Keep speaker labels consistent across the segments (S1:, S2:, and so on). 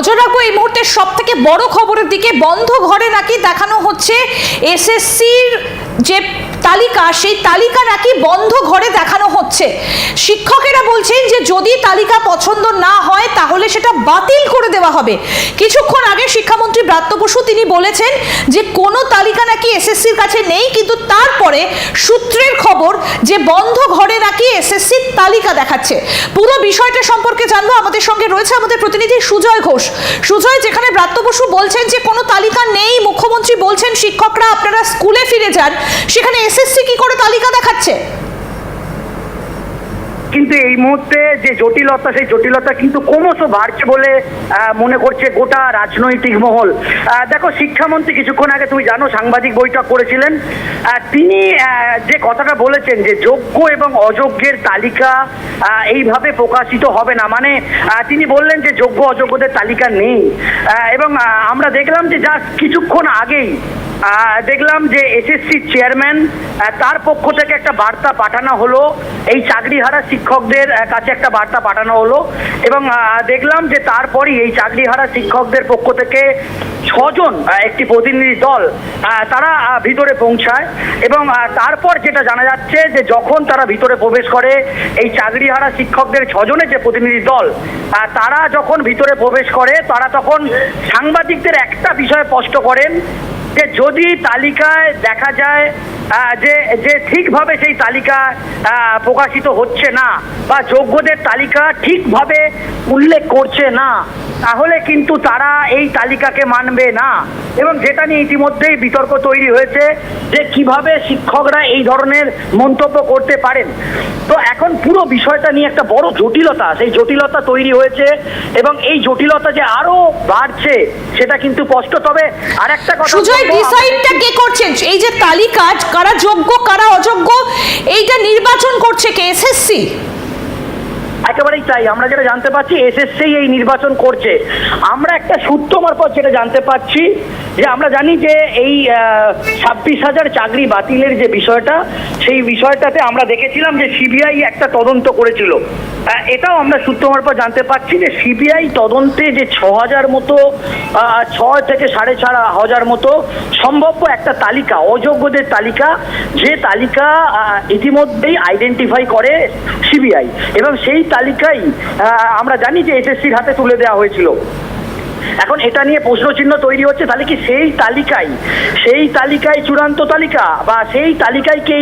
S1: নজর রাখব, এই মুহূর্তে সব থেকে বড় খবরের দিকে বন্ধ ঘরে নাকি দেখানো হচ্ছে এসএসসির যে তালিকা, সেই তালিকা নাকি বন্ধ ঘরে দেখানো হচ্ছে। শিক্ষকেরা বলছেন যে যদি তালিকা পছন্দ না হয়, তাহলে সেটা বাতিল করে দেওয়া হবে। কিছুক্ষণ আগে শিক্ষামন্ত্রী ব্রাত্য বসু তিনি বলেছেন যে কোনো তালিকা নাকি এসএসসির কাছে নেই, কিন্তু তারপরে খবর যে বন্ধ ঘরে নাকি এসএসসির তালিকা দেখাচ্ছে। পুরো বিষয়টা সম্পর্কে জানব। আমাদের সঙ্গে রয়েছে আমাদের প্রতিনিধি সুজয় ঘোষ। সুজয়, যেখানে ব্রাত্য বসু বলছেন যে কোনো তালিকা নেই। মুখ্যমন্ত্রী বলছেন শিক্ষকরা আপনারা স্কুলে ফিরে যান। সেখানে এসএসসি কি করে তালিকা দেখাচ্ছে?
S2: কিন্তু এই মুহূর্তে যে জটিলতা, সেই জটিলতা কিন্তু ক্রমশ বাড়ছে বলে মনে করছে গোটা রাজনৈতিক মহল। দেখো, শিক্ষামন্ত্রী কিছুক্ষণ আগে তুমি জানো, সাংবাদিক বৈঠক করেছিলেন। তিনি যে কথাটা বলেছেন যে যোগ্য এবং অযোগ্যের তালিকা এইভাবে প্রকাশিত হবে না। মানে তিনি বললেন যে যোগ্য অযোগ্যদের তালিকা নেই। এবং আমরা দেখলাম যে যা কিছুক্ষণ আগেই দেখলাম যে এসএসসি চেয়ারম্যান তার পক্ষ থেকে একটা বার্তা পাঠানো হলো। এই চাকরিহারা শিক্ষকদের কাছে একটা বার্তা পাঠানো হলো। এবং দেখলাম যে তারপরই এই চাকরিহারা শিক্ষকদের পক্ষ থেকে ছজন একটি প্রতিনিধি দল তারা ভিতরে পৌঁছায়। এবং তারপর যেটা জানা যাচ্ছে যে যখন তারা ভিতরে প্রবেশ করে, এই চাকরিহারা শিক্ষকদের ছজনের যে প্রতিনিধি দল তারা যখন ভিতরে প্রবেশ করে, তারা তখন সাংবাদিকদের একটা বিষয় স্পষ্ট করেন যে যদি তালিকায় দেখা যায় যে যে ঠিকভাবে সেই তালিকা প্রকাশিত হচ্ছে না বা যোগ্যদের তালিকা ঠিকভাবে উল্লেখ করছে না তাহলে কিন্তু তারা এই তালিকাকে মানবে না। এবং যেটা নিয়ে ইতিমধ্যেই বিতর্ক তৈরি হয়েছে যে কীভাবে শিক্ষকরা এই ধরনের মন্তব্য করতে পারেন। তো এখন পুরো বিষয়টা নিয়ে একটা বড় জটিলতা সেই জটিলতা তৈরি হয়েছে এবং এই জটিলতা যে আরও বাড়ছে সেটা কিন্তু স্পষ্ট। তবে আর একটা কথা
S1: সুজয় ডিসাইডটা কে করছেন? এই যে তালিকা কারা যোগ্য কারা অযোগ্য এইটা নির্বাচন করছে কে? এসএসসি
S2: একেবারেই তাই। আমরা যেটা জানতে পারছি এসএসসি এই নির্বাচন করছে। আমরা একটা সূত্র মারফত যেটা জানতে পারছি যে আমরা জানি যে এই ছাব্বিশ হাজার চাকরি বাতিলের যে বিষয়টা, সেই বিষয়টাতে আমরা দেখেছিলাম যে সিবিআই একটা তদন্ত করেছিল। এটাও আমরা সূত্র মারফত জানতে পারছি যে সিবিআই তদন্তে যে ছ হাজার মতো ছয় থেকে সাড়ে চার হাজার মতো সম্ভাব্য একটা তালিকা, অযোগ্যদের তালিকা, যে তালিকা ইতিমধ্যেই আইডেন্টিফাই করে সিবিআই এবং সেই তালিকাই আমরা জানি যে এসএসসির হাতে তুলে দেওয়া হয়েছিল। এখন এটা নিয়ে প্রশ্নচিহ্ন তৈরি হচ্ছে, তাহলে কি সেই তালিকায় সেই তালিকায় চূড়ান্ত তালিকা? বা সেই তালিকায় কি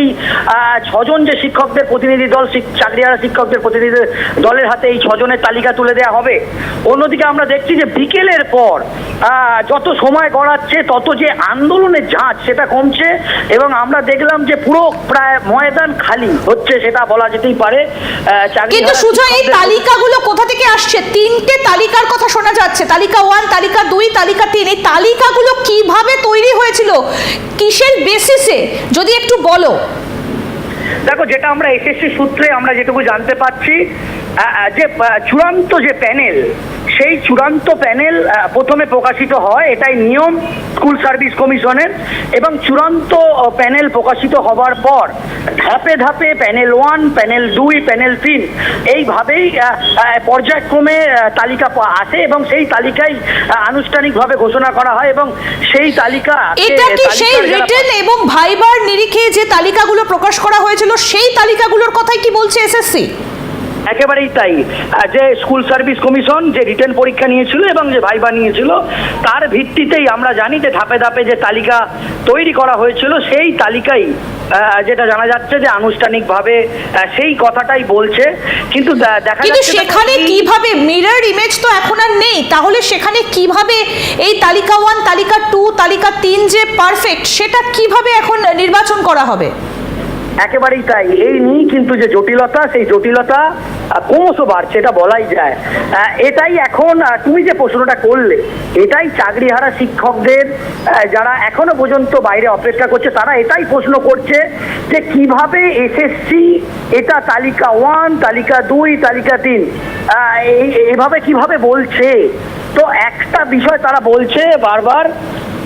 S2: ছজন যে শিক্ষকদের প্রতিনিধি দল চাকরিয়ারা শিক্ষকদের প্রতিনিধি দলের হাতে এই ছজনের তালিকা তুলে দেওয়া হবে? অন্যদিকে আমরা দেখছি যে বিকেলের পর যত সময় গড়াচ্ছে তত যে আন্দোলনের ঝাঁজ সেটা কমছে এবং আমরা দেখলাম যে পুরো প্রায় ময়দান খালি হচ্ছে সেটা বলা যেতেই পারে।
S1: কিন্তু সুজয় এই তালিকাগুলো কোথা থেকে আসছে? তিনটে তালিকার কথা শোনা যাচ্ছে। তালিকা ওয়ান তালিকা দুই তালিকা তিন। এই তালিকাগুলো কীভাবে তৈরি হয়েছিল? কিসের বেসিসে যদি একটু বলো।
S2: দেখো যেটা আমরা এসএসসি সূত্রে আমরা যেটুকু জানতে পারছি যে চূড়ান্ত যে প্যানেল সেই চূড়ান্ত প্যানেল প্রথমে প্রকাশিত হয় এটাই নিয়ম স্কুল সার্ভিস কমিশনের এবং চূড়ান্ত প্যানেল প্রকাশিত হবার পর ধাপে ধাপে প্যানেল ওয়ান প্যানেল দুই প্যানেল তিন এইভাবেই পর্যায়ক্রমে তালিকা আসে এবং সেই তালিকাই আনুষ্ঠানিকভাবে ঘোষণা করা হয় এবং সেই তালিকা
S1: এটা কি সেই রিটেন এবং ভাইবার নিরিখে যে তালিকাগুলো প্রকাশ করা হয়েছিল সেই তালিকাগুলোর কথাই কি বলছে এসএসসি
S2: একেবারেই তাই। যে স্কুল সার্ভিস কমিশন যে রিটেন পরীক্ষা নিয়েছিল এবং যে ভাইবা নিয়েছিল তার ভিত্তিতেই আমরা জানি যে ধাপে ধাপে যে তালিকা তৈরি করা হয়েছিল সেই তালিকাই যেটা জানা যাচ্ছে যে আনুষ্ঠানিকভাবে সেই কথাটাই বলছে। কিন্তু দেখা
S1: কিন্তু সেখানে কীভাবে মিরর ইমেজ তো এখন আর নেই তাহলে সেখানে কীভাবে এই তালিকা ওয়ান তালিকা টু তালিকা তিন যে পারফেক্ট সেটা কীভাবে এখন নির্বাচন করা হবে?
S2: একেবারেই তাই। এই নিয়েই কিন্তু যে জটিলতা সেই জটিলতা ক্রমশ বাড়ছে এটা বলাই যায়। এটাই এখন তুমি যে প্রশ্নটা করলে এটাই চাকরিহারা শিক্ষকদের যারা এখনও পর্যন্ত বাইরে অপেক্ষা করছে তারা এটাই প্রশ্ন করছে যে কীভাবে এসএসসি এটা তালিকা ওয়ান তালিকা দুই তালিকা তিন আহ, এই- এভাবে কীভাবে বলছে? তো একটা বিষয় তারা বলছে বারবার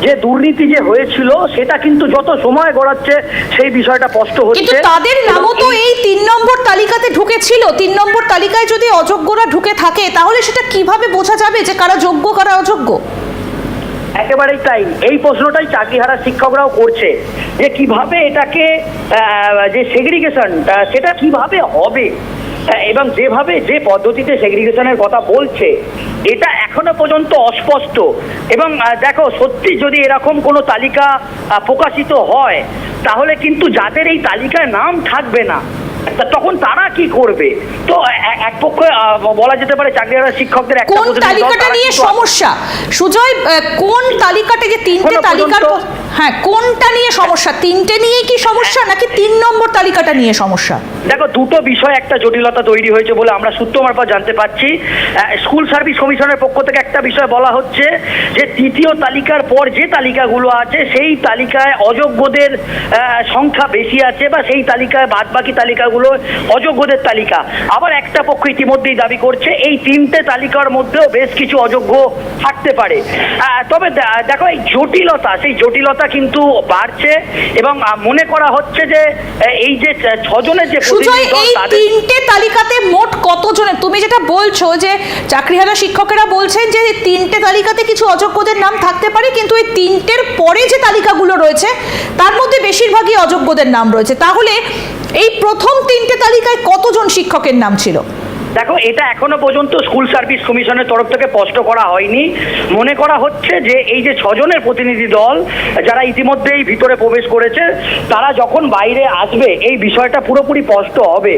S2: যে দুর্নীতি যে হয়েছিল সেটা কিন্তু যত সময় গড়াচ্ছে সেই বিষয়টা স্পষ্ট
S1: কিন্তু তাদের নামও তো
S2: এই-
S1: এই তিন নম্বর তালিকাতে ঢুকেছিল। তিন নম্বর তালিকায় যদি অযোগ্যরা ঢুকে থাকে তাহলে সেটা কীভাবে বোঝা যাবে যে কারা যোগ্য কারা অযোগ্য?
S2: একেবারেই তাই। এই প্রশ্নটাই চাকরিহারা শিক্ষকরাও করছে যে কীভাবে এটাকে যে সেগ্রিগেশন সেটা কীভাবে হবে? এবং যেভাবে যে পদ্ধতিতে সেগ্রিগেশনের কথা বলছে এটা এখনও পর্যন্ত অস্পষ্ট। এবং দেখো, সত্যি যদি এরকম কোনো তালিকা প্রকাশিত হয়, তাহলে কিন্তু যাদের এই তালিকায় নাম থাকবে না তখন তারা কি করবে? তো এক পক্ষে বলা যেতে পারে চাকরিহারা শিক্ষকদের একটা
S1: কোন তালিকাটা নিয়ে সমস্যা? সুজয় কোন তালিকাটা যে তিনটে তালিকার হ্যাঁ কোনটা নিয়ে সমস্যা? তিনটে নিয়ে কি সমস্যা নাকি তিন নম্বর তালিকাটা নিয়ে সমস্যা?
S2: দেখো দুটো বিষয় একটা জটিলতা তৈরি হয়েছে বলে আমরা সূত্র মারফত জানতে পারছি। স্কুল সার্ভিস কমিশনের পক্ষ থেকে একটা বিষয় বলা হচ্ছে যে তৃতীয় তালিকার পর যে তালিকাগুলো আছে সেই তালিকায় অযোগ্যদের সংখ্যা বেশি আছে বা সেই তালিকায় বাদবাকি তালিকাগুলো অযোগ্যদের তালিকা। আবার একটা পক্ষ ইতিমধ্যেই দাবি করছে এই তিনটে তালিকার মধ্যেও বেশ কিছু অযোগ্য থাকতে পারে। তবে দেখো এই জটিলতা সেই জটিলতা কিন্তু বাড়ছে এবং মনে করা হচ্ছে যে এই যে ছজনের যে
S1: তিনটে তালিকাতে মোট কতজনের? তুমি যেটা বলছো যে চাকরিহারা শিক্ষকেরা বলছেন যে তিনটে তালিকাতে কিছু অযোগ্যদের নাম থাকতে পারে কিন্তু এই তিনটের পরে যে তালিকাগুলো রয়েছে তার মধ্যে বেশিরভাগই অযোগ্যদের নাম রয়েছে। তাহলে এই প্রথম তিনটে তালিকায় কতজন শিক্ষকের নাম ছিল?
S2: দেখো, এটা এখনও পর্যন্ত স্কুল সার্ভিস কমিশনের তরফ থেকে স্পষ্ট করা হয়নি। মনে করা হচ্ছে যে এই যে ছজনের প্রতিনিধি দল, যারা ইতিমধ্যেই ভিতরে প্রবেশ করেছে, তারা যখন বাইরে আসবে, এই বিষয়টা পুরোপুরি স্পষ্ট হবে।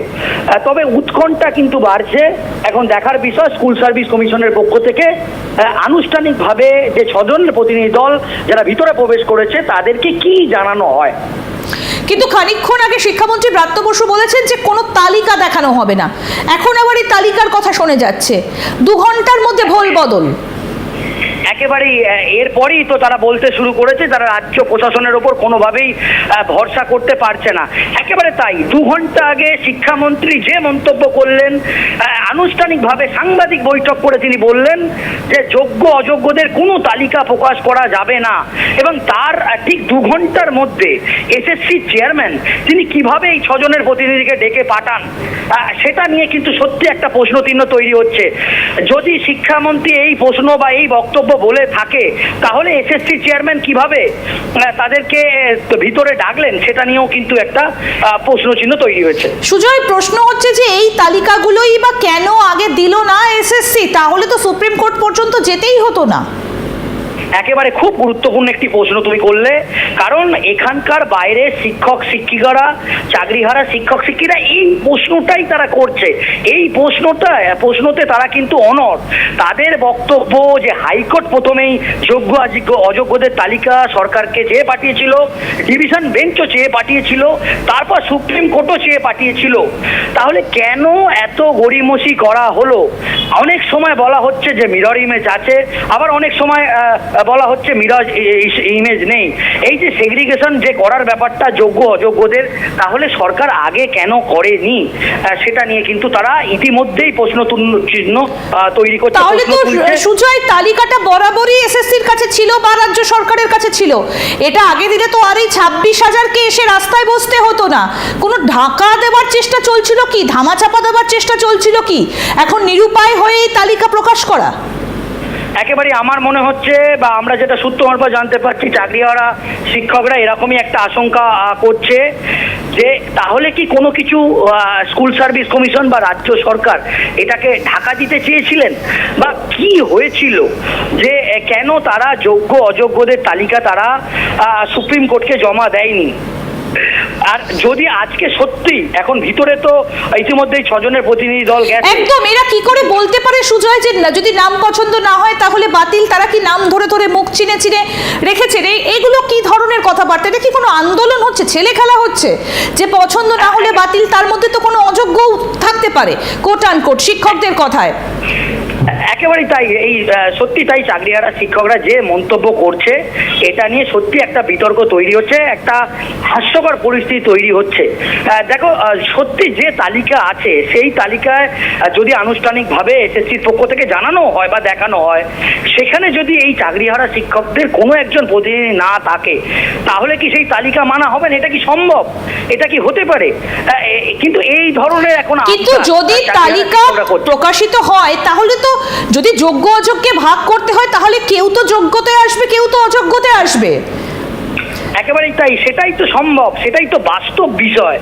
S2: তবে উৎকণ্ঠা কিন্তু বাড়ছে। এখন দেখার বিষয়, স্কুল সার্ভিস কমিশনের পক্ষ থেকে আনুষ্ঠানিকভাবে যে ছজনের প্রতিনিধি দল যারা ভিতরে প্রবেশ করেছে, তাদেরকে কি জানানো হয়?
S1: কিন্তু খানিক্ষণ আগে শিক্ষামন্ত্রী ব্রাত্য বসু বলেছেন যে কোনো তালিকা দেখানো হবে না। এখন আবার এই তালিকার কথা শোনে যাচ্ছে। দু ঘণ্টার মধ্যে ভোল বদল।
S2: একেবারেই এরপরেই তো তারা বলতে শুরু করেছে তারা রাজ্য প্রশাসনের ওপর কোনোভাবেই ভরসা করতে পারছে না। একেবারে তাই, দু ঘণ্টা আগে শিক্ষামন্ত্রী যে মন্তব্য করলেন আনুষ্ঠানিকভাবে সাংবাদিক বৈঠক করে তিনি বললেন যে, যোগ্য অযোগ্যদের কোনো তালিকা প্রকাশ করা যাবে না। এবং তার ঠিক দু ঘণ্টার মধ্যে এসএসসি চেয়ারম্যান, তিনি কীভাবে এই ছজনের প্রতিনিধিকে ডেকে পাঠান সেটা নিয়ে কিন্তু সত্যি একটা প্রশ্নচিহ্ন তৈরি হচ্ছে। যদি শিক্ষামন্ত্রী এই প্রশ্ন বা এই বক্তব্য বলে থাকে, তাহলে এসএসসি চেয়ারম্যান কীভাবে তাদেরকে ভিতরে ডাকলেন, সেটা নিয়েও কিন্তু একটা প্রশ্ন চিহ্ন তৈরি হয়েছে।
S1: সুজয়, প্রশ্ন হচ্ছে যে এই তালিকাগুলোই বা কেন আগে দিল না এসএসসি তাহলে তো সুপ্রিম কোর্ট পর্যন্ত যেতেই হতো না।
S2: একেবারে খুব গুরুত্বপূর্ণ একটি প্রশ্ন তুমি করলে। কারণ এখানকার বাইরে শিক্ষক, শিক্ষিকারা, চাকরিহারা শিক্ষক শিক্ষিরা এই প্রশ্নটাই তারা করছে। এই প্রশ্নটা, প্রশ্নতে তারা কিন্তু অনর তাদের বক্তব্য যে হাইকোর্ট প্রথমেই যোগ্য, অযোগ্য, অযোগ্যদের তালিকা সরকারকে চেয়ে পাঠিয়েছিল, ডিভিশন বেঞ্চও চেয়ে পাঠিয়েছিল, তারপর সুপ্রিম কোর্টও চেয়ে পাঠিয়েছিল। তাহলে কেন এত গড়িমসি করা হলো? অনেক সময় বলা হচ্ছে যে মিরর ইমেজ আছে, আবার অনেক সময় বলা হচ্ছে মিরাজ ইমেজ নেই। এই যে সেগ্রিগেশন যে করার ব্যাপারটা যোগ্য অযোগ্যদের তাহলে সরকার আগে কেন করেনি? সেটা নিয়ে কিন্তু তারা ইতিমধ্যেই প্রশ্ন চিহ্ন তৈরি করছে
S1: তাহলে তো। সুজয় তালিকাটা বরাবরই এসএসসির কাছে ছিল বা রাজ্য সরকারের কাছে ছিল। এটা আগে দিলে তো আর এই ছাব্বিশ হাজারকে এসে রাস্তায় বসতে হতো না। কোনো ঢাকা দেওয়ার চেষ্টা চলছিল কি? ধামাচাপা দেওয়ার চেষ্টা চলছিল কি? এখন নিরুপায় হয়ে এই তালিকা প্রকাশ করা।
S2: একেবারে আমার মনে হচ্ছে বা আমরা যেটা সূত্র মারফত জানতে পারছি, চাকরিহারা শিক্ষকরা এরকমই একটা আশঙ্কা করছে যে তাহলে কি কোনো কিছু স্কুল সার্ভিস কমিশন বা রাজ্য সরকার এটাকে ঢাকা দিতে চেয়েছিলেন? বা কি হয়েছিল যে কেন তারা যোগ্য অযোগ্যদের তালিকা তারা সুপ্রিম কোর্টকে জমা দেয়নি? আর যদি আজকে সত্যি, এখন ভিতরে তো ইতিমধ্যেই ছজনের প্রতিনিধি দল গেছে।
S1: একদম, এরা কি করে বলতে পারে সুজয় যে যদি নাম পছন্দ না হয় তাহলে বাতিল, তারা কি নাম ধরে ধরে মুখ চিনে চিনে রেখেছে? রে, এগুলো কি ধরনের কথাবার্তা? এটা কি কোনো আন্দোলন হচ্ছে? ছেলে খেলা হচ্ছে? যে পছন্দ না হলে বাতিল, তার মধ্যে তো কোনো অযোগ্য থাকতে পারে। কোট, শিক্ষকদের কথায়।
S2: একেবারেই তাই এই সত্যি তাই চাকরিহারা শিক্ষকরা যে মন্তব্য করছে এটা নিয়ে সত্যি একটা বিতর্ক তৈরি হচ্ছে একটা হাস্যকর পরিস্থিতি তৈরি হচ্ছে। দেখো সত্যি যে তালিকা আছে সেই তালিকায় যদি আনুষ্ঠানিকভাবে এসএসসির পক্ষ থেকে জানানো হয় বা দেখানো হয় সেখানে যদি এই চাকরিহারা শিক্ষকদের কোনো একজন প্রতিনিধি না থাকে তাহলে কি সেই তালিকা মানা হবে না? এটা কি সম্ভব? এটা কি হতে পারে? কিন্তু এই ধরনের এখন
S1: কিন্তু যদি তালিকা প্রকাশিত হয় তাহলে তো যদি যোগ্য অযোগ্যকে ভাগ করতে হয়, তাহলে কেউ তো যোগ্যতে আসবে, কেউ তো অযোগ্যতে আসবে।
S2: একেবারেই তাই, সেটাই তো সম্ভব, সেটাই তো বাস্তব বিষয়।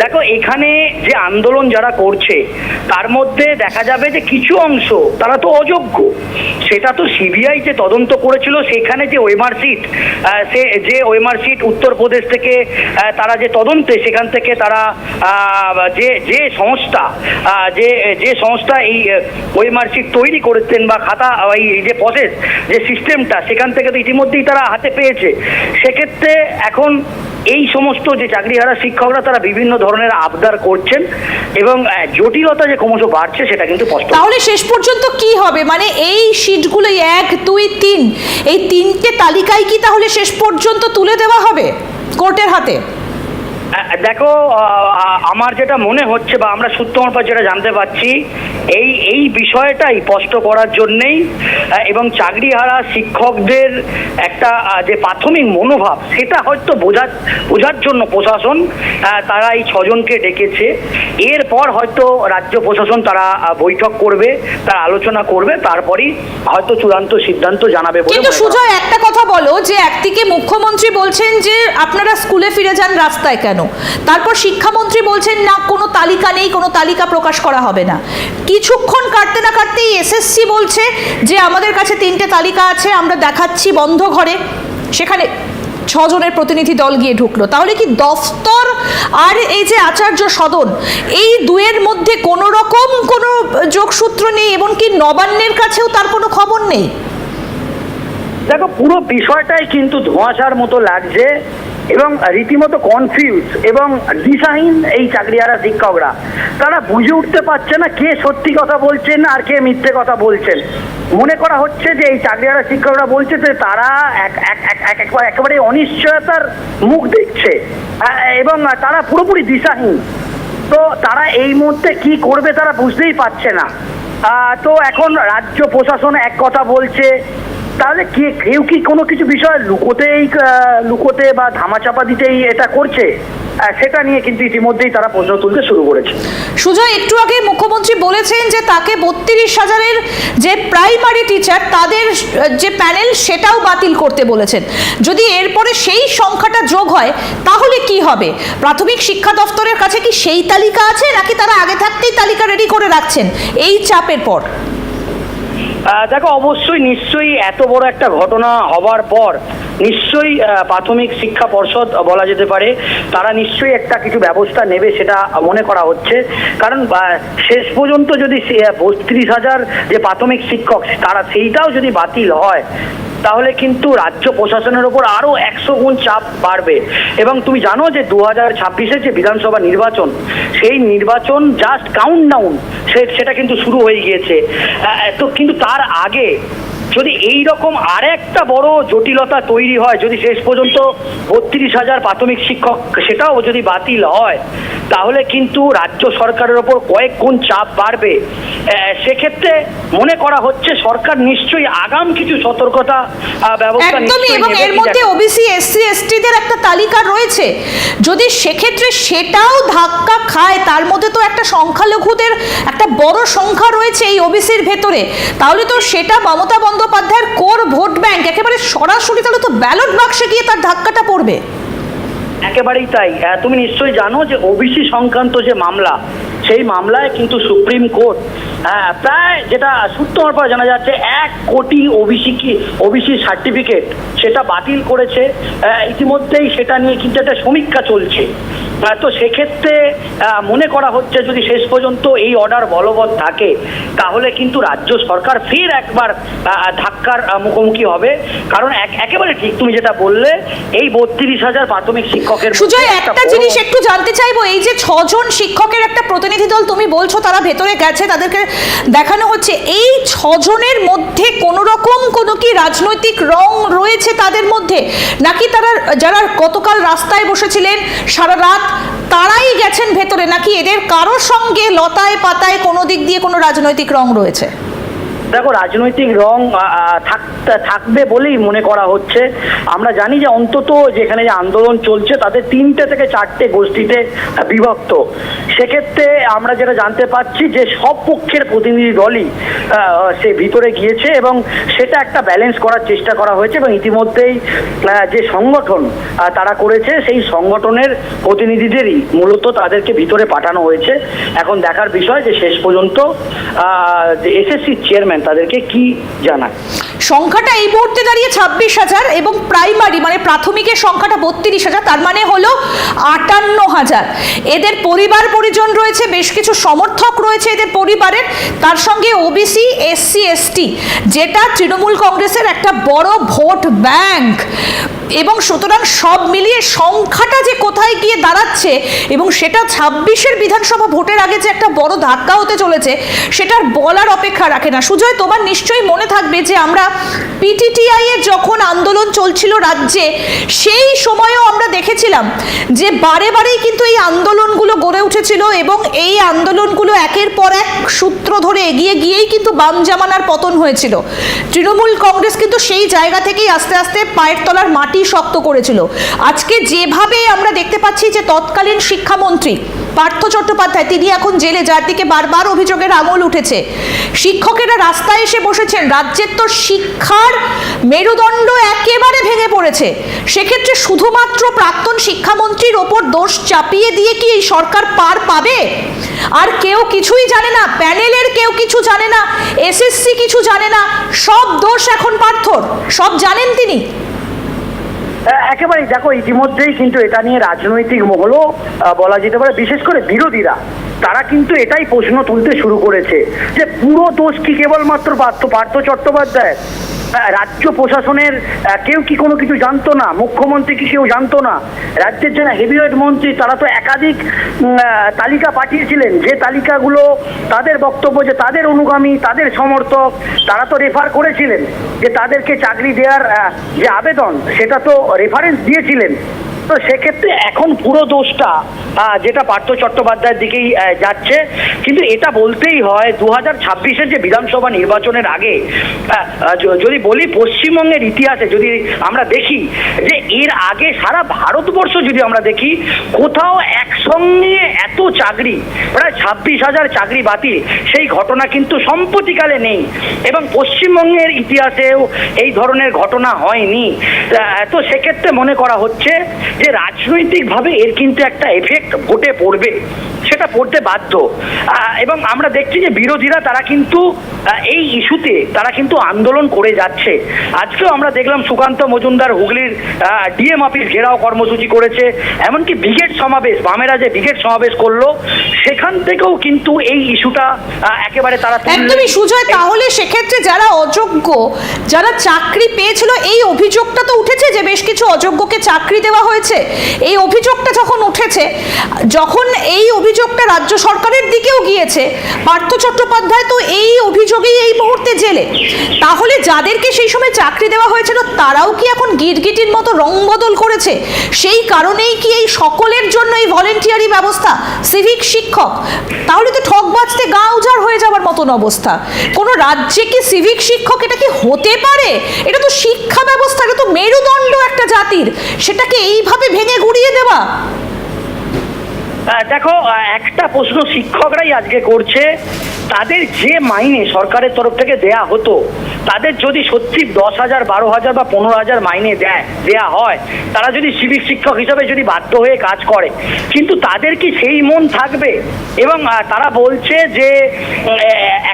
S2: দেখো, এখানে যে আন্দোলন যারা করছে তার মধ্যে দেখা যাবে যে কিছু অংশ তারা তো অযোগ্য। সেটা তো সিবিআই যে তদন্ত করেছিল, সেখানে যে ওয়েমার সিট সে যে ওয়েমার সিট উত্তরপ্রদেশ থেকে তারা যে তদন্তে, সেখান থেকে তারা যে যে সংস্থা যে যে সংস্থা এই ওয়েমার সিট তৈরি করেছেন বা খাতা, এই যে প্রসেস যে সিস্টেমটা সেখান থেকে তো ইতিমধ্যেই তারা হাতে পেয়েছে। সেক্ষেত্রে এখন এই সমস্ত যে চাকরিহারা শিক্ষকরা, তারা বিভিন্ন ধরনের আবদার করছেন এবং জটিলতা যে ক্রমশ বাড়ছে, সেটা কিন্তু স্পষ্ট।
S1: তাহলে শেষ পর্যন্ত কি হবে? মানে এই সিটগুলো এক, দুই, তিন, এই তিনটে তালিকায় কি তাহলে শেষ পর্যন্ত তুলে দেওয়া হবে? কোর্টের হাতে?
S2: দেখো আমার যেটা মনে হচ্ছে বা আমরা সূত্র পর যেটা জানতে পারছি এই এই বিষয়টাই স্পষ্ট করার জন্যেই এবং চাকরিহারা শিক্ষকদের একটা যে প্রাথমিক মনোভাব সেটা হয়তো বোঝার বোঝার জন্য প্রশাসন তারা এই ছজনকে ডেকেছে। এরপর হয়তো রাজ্য প্রশাসন তারা বৈঠক করবে তারা আলোচনা করবে তারপরই হয়তো চূড়ান্ত সিদ্ধান্ত জানাবে বলে
S1: একটা কথা বলো যে একদিকে মুখ্যমন্ত্রী বলছেন যে আপনারা স্কুলে ফিরে যান রাস্তায় কেন? তারপর শিক্ষামন্ত্রী বলছেন, না, কোনো তালিকা নেই, কোনো তালিকা প্রকাশ করা হবে না। কিছুক্ষণ কাটতে না কাটতেই এসএসসি বলছে যে, আমাদের কাছে তিনটে তালিকা আছে, আমরা দেখাচ্ছি বন্ধ ঘরে। সেখানে ছজনের প্রতিনিধি দল গিয়ে ঢুকলো। তাহলে কি দফতর আর এই যে আচার্য সদন, এই দুয়ের মধ্যে কোনো রকম কোনো যোগসূত্র নেই, এমনকি নবান্নের কাছেও তার কোনো খবর নেই?
S2: দেখো, পুরো বিষয়টাই কিন্তু ধোঁয়াশার মতো লাগছে এবং রীতিমতো কনফিউজ এবং দিশাহীন এই চাকরিহারা শিক্ষকরা। তারা বুঝে উঠতে পারছে না কে সত্যি কথা বলছেন আর কে মিথ্যে কথা বলছেন। মনে করা হচ্ছে যে এই চাকরিহারা শিক্ষকরা বলছে যে তারা এক- এক- এক- এক- একবার একেবারে অনিশ্চয়তার মুখ দেখছে। এবং তারা পুরোপুরি দিশাহীন। তো তারা এই মুহূর্তে কি করবে তারা বুঝতেই পারছে না। তো এখন রাজ্য প্রশাসন এক কথা বলছে তাহলে কে, কেউ কি কোনো কিছু বিষয় লুকোতেই লুকোতে বা ধামাচাপা দিতেই এটা করছে? সেটা নিয়ে কিন্তু ইতিমধ্যেই তারা প্রশ্ন তুলতে শুরু করেছে।
S1: সুজয়, একটু আগে মুখ্যমন্ত্রী বলেছেন যে তাকে বত্রিশ হাজারের যে প্রাইমারি টিচার, তাদের যে প্যানেল সেটাও বাতিল করতে বলেছেন। যদি এরপরে সেই সংখ্যাটা যোগ হয়, তাহলে কি হবে? প্রাথমিক শিক্ষা দপ্তরের কাছে কি সেই তালিকা আছে, নাকি তারা আগে থাকতেই তালিকা রেডি করে রাখছেন? এই চাপের পর।
S2: দেখো, অবশ্যই নিশ্চয়ই এত বড় একটা ঘটনা হবার পর নিশ্চয়ই প্রাথমিক শিক্ষা পর্ষদ বলা যেতে পারে, তারা নিশ্চয়ই একটা কিছু ব্যবস্থা নেবে সেটা মনে করা হচ্ছে। কারণ শেষ পর্যন্ত যদি বত্রিশ হাজার যে প্রাথমিক শিক্ষক, তারা সেইটাও যদি বাতিল হয় তাহলে কিন্তু রাজ্য প্রশাসনের ওপর আরও একশো গুণ চাপ বাড়বে। এবং তুমি জানো যে দু হাজার ছাব্বিশের যে বিধানসভা নির্বাচন, সেই নির্বাচন জাস্ট কাউন্ট ডাউন সেটা কিন্তু শুরু হয়ে গিয়েছে। তো কিন্তু তার আগে যদি এই রকম আর একটা বড় জটিলতা তৈরি হয় যদি শেষ পর্যন্ত বত্রিশ হাজার প্রাথমিক শিক্ষক সেটাও যদি বাতিল হয় তাহলে কিন্তু রাজ্য সরকারের ওপর কয়েক গুণ চাপ বাড়বে। সেক্ষেত্রে মনে করা হচ্ছে সরকার নিশ্চয়ই আগাম কিছু সতর্কতা ব্যবস্থা
S1: একদমই এবং এর মধ্যে ওবিসি এসসি এসটিদের একটা তালিকা রয়েছে। যদি সেক্ষেত্রে সেটাও ধাক্কা খায় তার মধ্যে তো একটা সংখ্যালঘুদের একটা বড় সংখ্যা রয়েছে এই ওবিসির ভেতরে। তাহলে তো সেটা মমতা বন্দ্যোপাধ্যায়ের কোর ভোট ব্যাংক একেবারে সরাসরি তাহলে তো ব্যালট বাক্সে গিয়ে তার ধাক্কাটা পড়বে।
S2: একেবারেই তাই। আহ, তুমি নিশ্চয়ই জানো যে ওবিসি সংক্রান্ত যে মামলা সেই মামলায় কিন্তু সুপ্রিম কোর্ট আহ, প্রায় যেটা সূত্র হওয়ার পর জানা যাচ্ছে এক কোটি ওবিসি কি ওবিসি সার্টিফিকেট সেটা বাতিল করেছে। আহ, ইতিমধ্যেই সেটা নিয়ে কিন্তু একটা সমীক্ষা চলছে। তো সেক্ষেত্রে মনে করা হচ্ছে যদি শেষ পর্যন্ত এই অর্ডার বলবৎ থাকে তাহলে কিন্তু রাজ্য সরকার ফের একবার ধাক্কার মুখোমুখি হবে। কারণ এক- একেবারে ঠিক তুমি যেটা বললে এই বত্রিশ হাজার প্রাথমিক শিক্ষকের
S1: সুজয় একটা জিনিস একটু জানতে চাইব এই যে ছজন শিক্ষকের একটা প্রতিনিধি দল তুমি বলছো তারা ভেতরে গেছে তাদেরকে দেখানো হচ্ছে এই ছজনের মধ্যে কোনো রকম কোনো কি রাজনৈতিক রং রয়েছে তাদের মধ্যে? নাকি তারা যারা গতকাল রাস্তায় বসেছিলেন সারা রাত তারাই গেছেন ভেতরে, নাকি এদের কারোর সঙ্গে লতায় পাতায় কোনো দিক দিয়ে কোনো রাজনৈতিক রং রয়েছে?
S2: দেখো, রাজনৈতিক রং থাকবে বলেই মনে করা হচ্ছে। আমরা জানি যে অন্তত যেখানে যে আন্দোলন চলছে তাদের তিনটে থেকে চারটে গোষ্ঠীতে বিভক্ত। সেক্ষেত্রে আমরা যেটা জানতে পাচ্ছি যে সব পক্ষের প্রতিনিধি দলই সে ভিতরে গিয়েছে এবং সেটা একটা ব্যালেন্স করার চেষ্টা করা হয়েছে এবং ইতিমধ্যেই যে সংগঠন তারা করেছে, সেই সংগঠনের প্রতিনিধিদেরই মূলত তাদেরকে ভিতরে পাঠানো হয়েছে। এখন দেখার বিষয় যে শেষ পর্যন্ত এসএসসি চেয়ারম্যান তাদেরকে কি জানায়
S1: সংখ্যাটা এই মুহূর্তে দাঁড়িয়ে ছাব্বিশ হাজার এবং প্রাইমারি মানে প্রাথমিকের সংখ্যাটা বত্রিশ হাজার, তার মানে হলো আটান্ন হাজার। এদের পরিবার পরিজন রয়েছে, বেশ কিছু সমর্থক রয়েছে এদের পরিবারের। তার সঙ্গে ওবিসি এসসি এসটি যেটা তৃণমূল কংগ্রেসের একটা বড় ভোট ব্যাংক। এবং সুতরাং সব মিলিয়ে সংখ্যাটা যে কোথায় গিয়ে দাঁড়াচ্ছে এবং সেটা ছাব্বিশের বিধানসভা ভোটের আগে যে একটা বড় ধাক্কা হতে চলেছে, সেটার বলার অপেক্ষা রাখে না। সুজয় তোমার নিশ্চয়ই মনে থাকবে যে আমরা পিটিটিআই এর যখন আন্দোলন চলছিল রাজ্যে, সেই সময়ও আমরা দেখেছিলাম যে বারে বারেই কিন্তু এই আন্দোলনগুলো গড়ে উঠেছিল এবং এই আন্দোলনগুলো একের পর এক সূত্র ধরে এগিয়ে গিয়েই কিন্তু বাম জামানার পতন হয়েছিল। তৃণমূল কংগ্রেস কিন্তু সেই জায়গা থেকেই আস্তে আস্তে পায়ের তলার মাটি শক্ত করেছিল। আজকে যেভাবে আমরা দেখতে পাচ্ছি যে তৎকালীন শিক্ষামন্ত্রী পার্থ চট্টোপাধ্যায়, তিনি এখন জেলে, যার দিকে বারবার অভিযোগের আমল উঠেছে। শিক্ষকেরা রাস্তায় এসে বসেছেন। রাজ্যের তো শিক্ষার মেরুদণ্ড একেবারে ভেঙে পড়েছে। সেক্ষেত্রে শুধুমাত্র প্রাক্তন শিক্ষামন্ত্রীর ওপর দোষ চাপিয়ে দিয়ে কি এই সরকার পার পাবে? আর কেউ কিছুই জানে না। প্যানেলের কেউ কিছু জানে না। এসএসসি কিছু জানে না। সব দোষ এখন পার্থর। সব জানেন তিনি।
S2: একেবারেই, দেখো, ইতিমধ্যেই কিন্তু এটা নিয়ে রাজনৈতিক মহলও বলা যেতে পারে, বিশেষ করে বিরোধীরা, তারা কিন্তু এটাই প্রশ্ন তুলতে শুরু করেছে, যে পুরো দোষ কি কেবলমাত্র পার্থ চট্টোপাধ্যায় রাজ্য প্রশাসনের কেউ কি কোনো কিছু জানতো না? মুখ্যমন্ত্রী কি কেউ জানতো না? রাজ্যের যারা হেভিওয়েট মন্ত্রী, তারা তো একাধিক তালিকা পাঠিয়েছিলেন। যে তালিকাগুলো তাদের বক্তব্য, যে তাদের অনুগামী, তাদের সমর্থক, তারা তো রেফার করেছিলেন যে তাদেরকে চাকরি দেওয়ার যে আবেদন, সেটা তো রেফারেন্স দিয়েছিলেন। তো সেক্ষেত্রে এখন পুরো দোষটা যেটা পার্থ চট্টোপাধ্যায়ের দিকেই যাচ্ছে। কিন্তু এটা বলতেই হয় দু হাজার ছাব্বিশের যে বিধানসভা নির্বাচনের আগে যদি বলি পশ্চিমবঙ্গের ইতিহাসে, যদি আমরা দেখি, যে এর আগে সারা ভারতবর্ষ যদি আমরা দেখি, কোথাও একসঙ্গে এত চাকরি, প্রায় ছাব্বিশ হাজার চাকরি বাতিল, সেই ঘটনা কিন্তু সম্প্রতিকালে নেই। এবং পশ্চিমবঙ্গের ইতিহাসেও এই ধরনের ঘটনা হয়নি। তো সেক্ষেত্রে মনে করা হচ্ছে যে রাজনৈতিকভাবে এর কিন্তু একটা এফেক্ট ভোটে পড়বে। সেটা পড়তে বাধ্য। এবং আমরা দেখছি যে বিরোধীরা তারা কিন্তু এই ইস্যুতে তারা কিন্তু আন্দোলন করে যাচ্ছে। আজকেও আমরা দেখলাম সুকান্ত মজুমদার হুগলির ডিএম অফিস ঘেরাও কর্মসূচি করেছে। এমনকি ব্রিগেড সমাবেশ, বামেরা যে ব্রিগেড সমাবেশ করল, সেখান থেকেও কিন্তু এই ইস্যুটা একেবারে তারা
S1: একদমই সুজয়, তাহলে সেক্ষেত্রে যারা অযোগ্য, যারা চাকরি পেয়েছিল, এই অভিযোগটা তো উঠেছে যে বেশ কিছু অযোগ্যকে চাকরি দেওয়া হয়েছে। এই অভিযোগটা যখন উঠেছে, যখন এই অভিযোগটা রাজ্য সরকারের দিকেও গিয়েছে। পার্থ চট্টোপাধ্যায় তো এই অভিযোগেই এই মুহূর্তে জেলে। তাহলে যাদেরকে সেই সময় চাকরি দেওয়া হয়েছিল, তারাও কি এখন গিরগিটির মতো রং বদল করেছে? সেই কারণেই কি এই সকলের জন্য এই ভলেন্টিয়ারি ব্যবস্থা? সিভিক শিক্ষক। তাহলে তো ঠক বাজতে গা উজাড় হয়ে যাওয়ার মতন অবস্থা। কোনো রাজ্যে কি সিভিক শিক্ষক এটা কি হতে পারে? এটা তো শিক্ষা ব্যবস্থা এটা তো মেরুদণ্ড একটা জাতির। সেটাকে এইভাবে ভেঙে গুড়িয়ে দেওয়া।
S2: দেখো একটা প্রশ্ন শিক্ষকরাই আজকে করছে। তাদের যে মাইনে সরকারের তরফ থেকে দেয়া হতো, তাদের যদি সত্যি দশ হাজার, বারো হাজার বা পনেরো হাজার মাইনে দেয়, দেয়া হয়, তারা যদি সিভিক শিক্ষক হিসাবে যদি বাধ্য হয়ে কাজ করে, কিন্তু তাদের কি সেই মন থাকবে? এবং তারা বলছে যে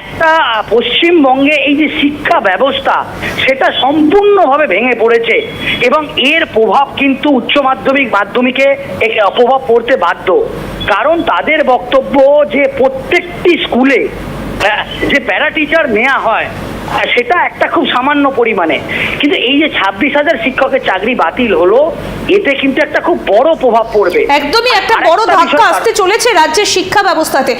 S2: একটা পশ্চিমবঙ্গে এই যে শিক্ষা ব্যবস্থা, সেটা সম্পূর্ণভাবে ভেঙে পড়েছে, এবং এর প্রভাব কিন্তু উচ্চ মাধ্যমিক মাধ্যমিকে প্রভাব পড়তে বাধ্য। কারণ তাদের বক্তব্য যে প্রত্যেকটি স্কুলে যে প্যারা টিচার নেওয়া হয় সেটা একটা খুব সামান্য পরিমাণে। কিন্তু এই যে ছাব্বিশ হাজার শিক্ষকের চাকরি বাতিল হলো এতে কিন্তু একটা খুব বড় প্রভাব পড়বে।
S1: একদমই একটা বড় ধাক্কা আসতে চলেছে রাজ্যের শিক্ষা ব্যবস্থাতে।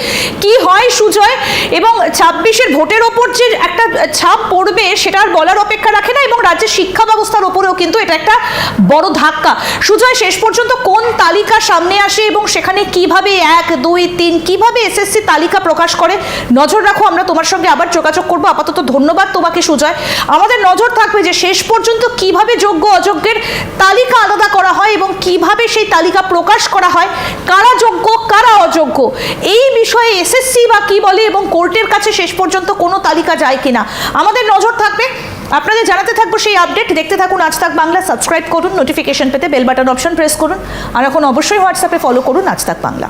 S1: কি হয় সুজয়? এবং ছাব্বিশের ভোটের ওপর যে একটা ছাপ পড়বে সেটা আর বলার অপেক্ষা রাখে না এবং রাজ্যের শিক্ষা ব্যবস্থার ওপরেও কিন্তু এটা একটা বড় ধাক্কা। সুজয় শেষ পর্যন্ত কোন তালিকা সামনে আসে এবং সেখানে কীভাবে এক দুই তিন কীভাবে এসএসসি তালিকা প্রকাশ করে? নজর রাখো আমরা তোমার সঙ্গে আবার যোগাযোগ করব। আপাতত ধন্যবাদ তোমাকে, সুজয়। আমাদের নজর থাকবে যে শেষ পর্যন্ত কীভাবে যোগ্য অযোগ্যের তালিকা আলাদা করা হয় এবং কীভাবে সেই তালিকা প্রকাশ করা হয়, কারা যোগ্য, কারা অযোগ্য। এই বিষয়ে এসএসসি বা কি বলে এবং কোর্টের কাছে শেষ পর্যন্ত কোনো তালিকা যায় কিনা, আমাদের নজর থাকবে। আপনাদের জানাতে থাকব সেই আপডেট। দেখতে থাকুন আজ তাক বাংলা, সাবস্ক্রাইব করুন নোটিফিকেশন পেতে বেল বাটন অপশন প্রেস করুন। আর এখন অবশ্যই হোয়াটসঅ্যাপে ফলো করুন আজ তাক বাংলা।